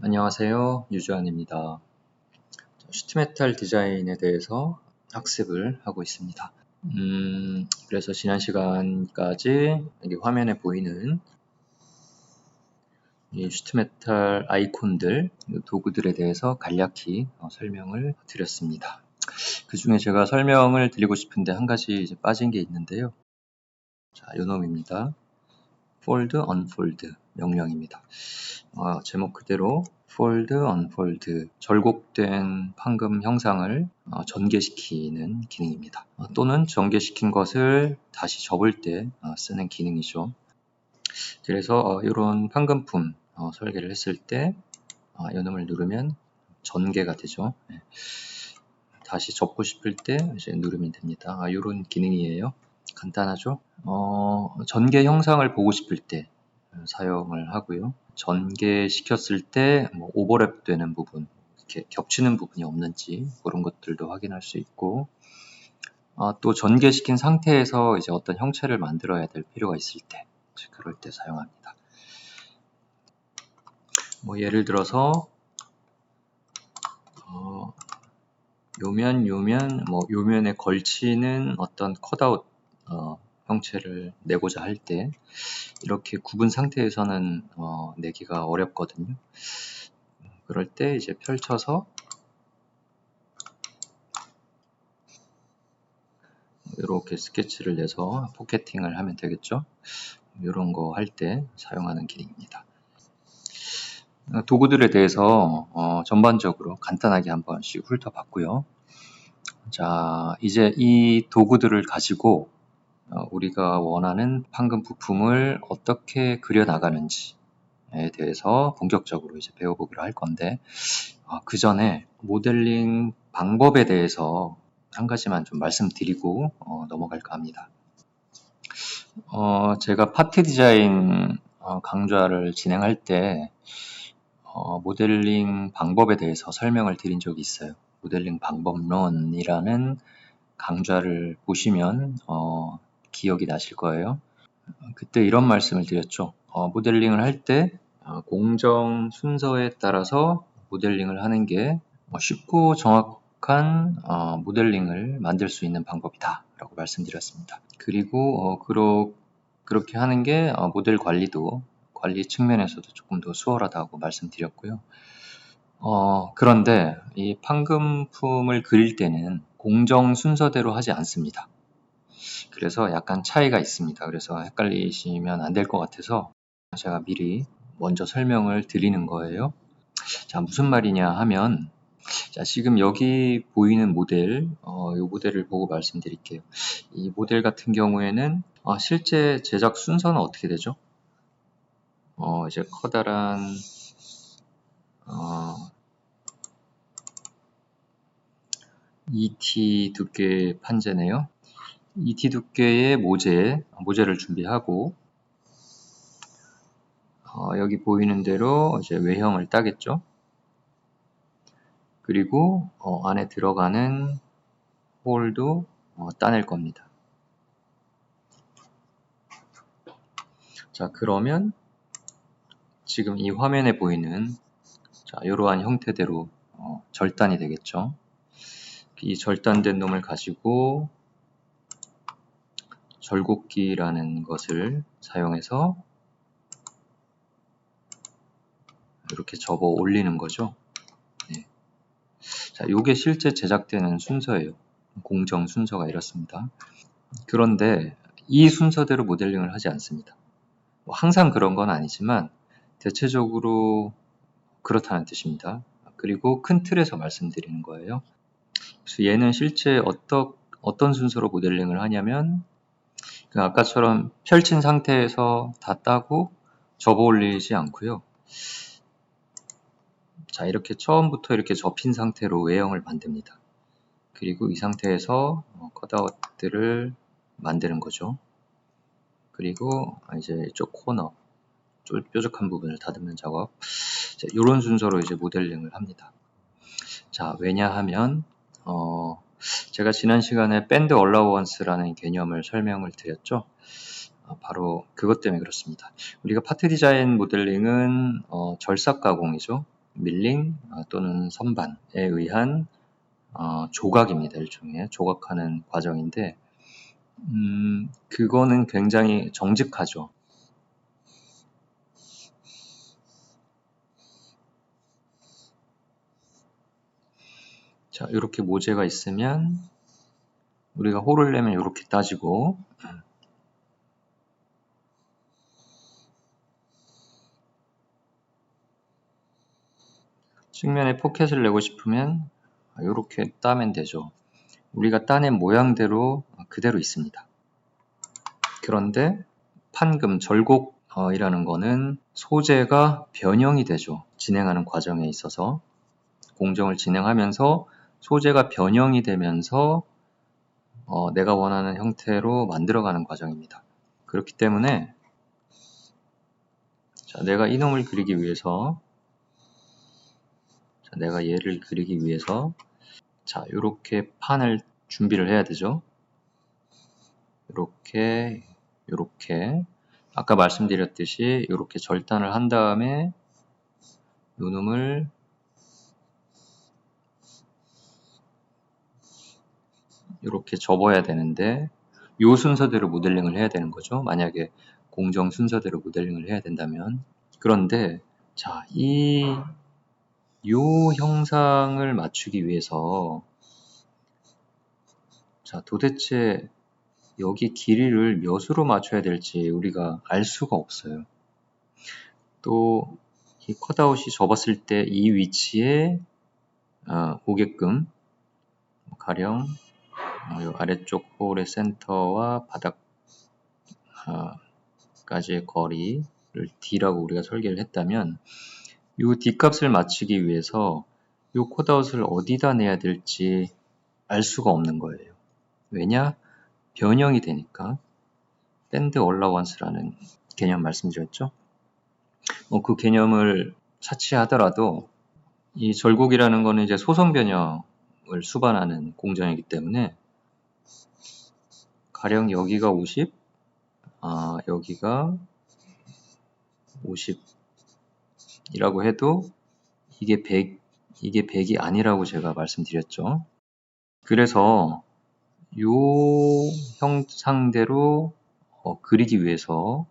안녕하세요. 유주환입니다. 시트메탈 디자인에 대해서 학습을 하고 있습니다. 음, 그래서 지난 시간까지 여기 화면에 보이는 이 시트메탈 아이콘들, 도구들에 대해서 간략히 어, 설명을 드렸습니다. 그 중에 제가 설명을 드리고 싶은데 한 가지 빠진 게 있는데요. 자, 요 놈입니다. fold, unfold 명령입니다. 어, 제목 그대로 fold, unfold 절곡된 판금 형상을 어, 전개시키는 기능입니다. 어, 또는 전개시킨 것을 다시 접을 때 어, 쓰는 기능이죠. 그래서 이런 판금품 어, 설계를 했을 때 어, 연음을 누르면 전개가 되죠. 네. 다시 접고 싶을 때 이제 누르면 됩니다. 아, 이런 기능이에요. 간단하죠. 어, 전개 형상을 보고 싶을 때 사용을 하고요. 전개시켰을 때 뭐 오버랩 되는 부분, 이렇게 겹치는 부분이 없는지 그런 것들도 확인할 수 있고 어, 또 전개시킨 상태에서 이제 어떤 형체를 만들어야 될 필요가 있을 때 그럴 때 사용합니다. 뭐 예를 들어서 어, 요면 요면 뭐 요면에 걸치는 어떤 컷아웃 어, 형체를 내고자 할 때 이렇게 구분 상태에서는 어, 내기가 어렵거든요. 그럴 때 이제 펼쳐서 이렇게 스케치를 내서 포켓팅을 하면 되겠죠. 이런 거 할 때 사용하는 기능입니다. 도구들에 대해서 어, 전반적으로 간단하게 한 번씩 훑어봤고요. 자, 이제 이 도구들을 가지고 어, 우리가 원하는 판금 부품을 어떻게 그려 나가는지에 대해서 본격적으로 이제 배워보기로 할 건데 어, 그 전에 모델링 방법에 대해서 한 가지만 좀 말씀드리고 어, 넘어갈까 합니다. 어, 제가 파트 디자인 어, 강좌를 진행할 때 어, 모델링 방법에 대해서 설명을 드린 적이 있어요. 모델링 방법론이라는 강좌를 보시면 어, 기억이 나실 거예요. 그때 이런 말씀을 드렸죠. 어, 모델링을 할때 어, 공정 순서에 따라서 모델링을 하는 게 어, 쉽고 정확한 어, 모델링을 만들 수 있는 방법이다 라고 말씀드렸습니다. 그리고 어, 그러, 그렇게 하는 게 어, 모델 관리도 관리 측면에서도 조금 더 수월하다고 말씀드렸고요. 어, 그런데 이 판금품을 그릴 때는 공정 순서대로 하지 않습니다. 그래서 약간 차이가 있습니다. 그래서 헷갈리시면 안 될 것 같아서 제가 미리 먼저 설명을 드리는 거예요. 자, 무슨 말이냐 하면 자, 지금 여기 보이는 모델, 어, 이 모델을 보고 말씀드릴게요. 이 모델 같은 경우에는 어, 실제 제작 순서는 어떻게 되죠? 어, 이제 커다란 어, ET 두께 판재네요. ET 두께의 모재, 모재를 준비하고 어, 여기 보이는 대로 이제 외형을 따겠죠. 그리고 어, 안에 들어가는 홀도 어, 따낼 겁니다. 자 그러면 지금 이 화면에 보이는 자, 이러한 형태대로 어, 절단이 되겠죠. 이 절단된 놈을 가지고 절곡기라는 것을 사용해서 이렇게 접어 올리는 거죠. 네. 자, 이게 실제 제작되는 순서예요. 공정 순서가 이렇습니다. 그런데 이 순서대로 모델링을 하지 않습니다. 뭐 항상 그런 건 아니지만 대체적으로 그렇다는 뜻입니다. 그리고 큰 틀에서 말씀드리는 거예요. 그래서 얘는 실제 어떠, 어떤 순서로 모델링을 하냐면 그 아까처럼 펼친 상태에서 다 따고 접어 올리지 않고요. 자 이렇게 처음부터 이렇게 접힌 상태로 외형을 만듭니다. 그리고 이 상태에서 컷아웃들을 만드는 거죠. 그리고 이제 이쪽 코너 뾰족한 부분을 다듬는 작업 이런 순서로 이제 모델링을 합니다. 자 왜냐하면 어, 제가 지난 시간에 밴드 얼라우언스라는 개념을 설명을 드렸죠. 어, 바로 그것 때문에 그렇습니다. 우리가 파트 디자인 모델링은 어, 절삭 가공이죠. 밀링 어, 또는 선반에 의한 어, 조각입니다. 일종의 조각하는 과정인데 음, 그거는 굉장히 정직하죠. 자, 이렇게 모재가 있으면 우리가 홀을 내면 이렇게 따지고 측면에 포켓을 내고 싶으면 이렇게 따면 되죠. 우리가 따낸 모양대로 그대로 있습니다. 그런데 판금, 절곡이라는 거는 소재가 변형이 되죠. 진행하는 과정에 있어서 공정을 진행하면서 소재가 변형이 되면서 어, 내가 원하는 형태로 만들어가는 과정입니다. 그렇기 때문에 자, 내가 이놈을 그리기 위해서 자, 내가 얘를 그리기 위해서 자, 이렇게 판을 준비를 해야 되죠. 이렇게 이렇게 아까 말씀드렸듯이 이렇게 절단을 한 다음에 요놈을 이렇게 접어야 되는데 요 순서대로 모델링을 해야 되는 거죠. 만약에 공정 순서대로 모델링을 해야 된다면 그런데 자, 이 요 형상을 맞추기 위해서 자, 도대체 여기 길이를 몇으로 맞춰야 될지 우리가 알 수가 없어요. 또 이 컷아웃이 접었을 때 이 위치에 어, 오게끔 가령 어, 아래쪽 홀의 센터와 바닥까지의 거리를 D라고 우리가 설계를 했다면 이 D 값을 맞추기 위해서 이 컷아웃을 어디다 내야 될지 알 수가 없는 거예요. 왜냐? 변형이 되니까 밴드 얼라원스라는 개념 말씀드렸죠. 어, 그 개념을 차치하더라도 이 절곡이라는 거는 이제 소성 변형을 수반하는 공정이기 때문에 가령 여기가 50, 아, 여기가 50이라고 해도 이게 100, 이게 100이 아니라고 제가 말씀드렸죠. 그래서 요 형상대로 어, 그리기 위해서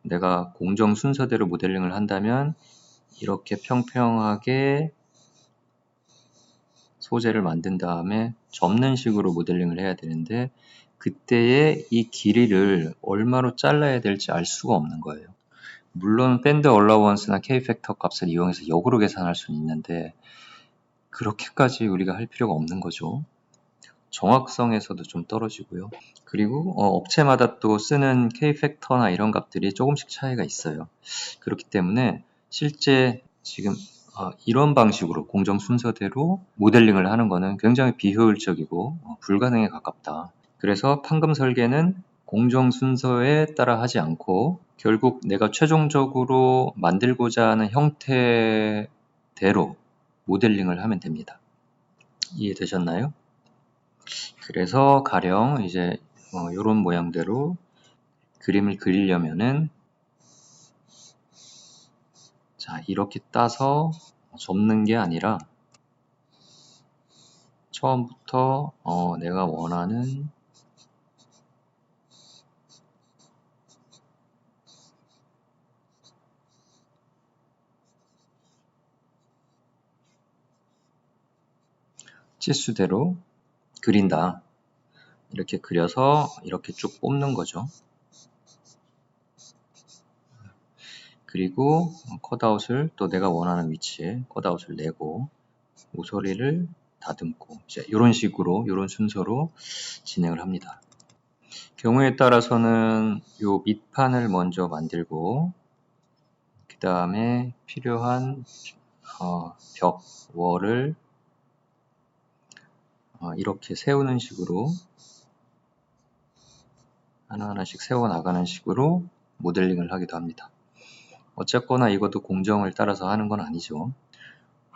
내가 공정 순서대로 모델링을 한다면 이렇게 평평하게 소재를 만든 다음에 접는 식으로 모델링을 해야 되는데 그때의 이 길이를 얼마로 잘라야 될지 알 수가 없는 거예요. 물론 밴드 얼라원스나 K-팩터 값을 이용해서 역으로 계산할 수는 있는데 그렇게까지 우리가 할 필요가 없는 거죠. 정확성에서도 좀 떨어지고요. 그리고 어, 업체마다 또 쓰는 K-팩터나 이런 값들이 조금씩 차이가 있어요. 그렇기 때문에 실제 지금 어, 이런 방식으로 공정 순서대로 모델링을 하는 것은 굉장히 비효율적이고 어, 불가능에 가깝다. 그래서 판금 설계는 공정 순서에 따라 하지 않고 결국 내가 최종적으로 만들고자 하는 형태대로 모델링을 하면 됩니다. 이해되셨나요? 그래서 가령 이제 어, 이런 모양대로 그림을 그리려면은 자 이렇게 따서 접는 게 아니라 처음부터 어, 내가 원하는 치수대로 그린다. 이렇게 그려서 이렇게 쭉 뽑는 거죠. 그리고 컷아웃을 또 내가 원하는 위치에 컷아웃을 내고 모서리를 다듬고 이런 식으로 이런 순서로 진행을 합니다. 경우에 따라서는 이 밑판을 먼저 만들고 그 다음에 필요한 어, 벽, 월을 어, 이렇게 세우는 식으로 하나하나씩 세워 나가는 식으로 모델링을 하기도 합니다. 어쨌거나 이것도 공정을 따라서 하는 건 아니죠.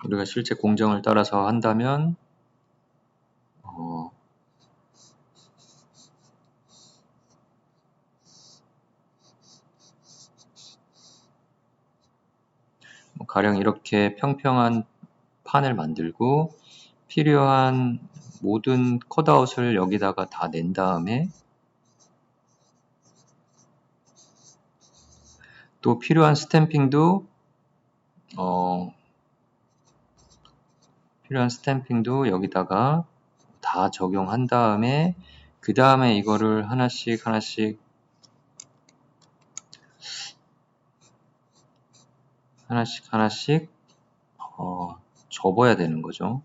우리가 실제 공정을 따라서 한다면 어, 가령 이렇게 평평한 판을 만들고 필요한 모든 컷아웃을 여기다가 다 낸 다음에 또 필요한 스탬핑도 어, 필요한 스탬핑도 여기다가 다 적용한 다음에 그 다음에 이거를 하나씩 하나씩 하나씩 하나씩 어, 접어야 되는 거죠.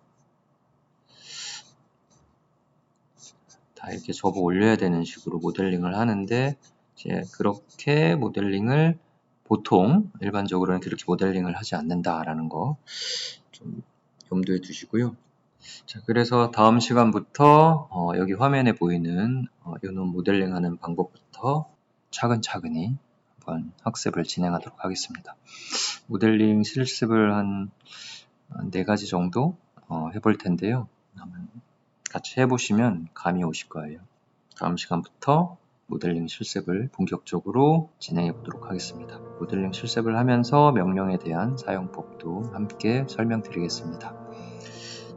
다 이렇게 접어 올려야 되는 식으로 모델링을 하는데 이제 그렇게 모델링을 보통 일반적으로는 그렇게 모델링을 하지 않는다라는 거 좀 염두에 두시고요. 자, 그래서 다음 시간부터 어, 여기 화면에 보이는 어, 이놈 모델링하는 방법부터 차근차근히 한번 학습을 진행하도록 하겠습니다. 모델링 실습을 한 네 가지 정도 어, 해볼 텐데요. 같이 해보시면 감이 오실 거예요. 다음 시간부터 모델링 실습을 본격적으로 진행해 보도록 하겠습니다. 모델링 실습을 하면서 명령에 대한 사용법도 함께 설명드리겠습니다.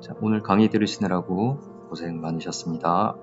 자, 오늘 강의 들으시느라고 고생 많으셨습니다.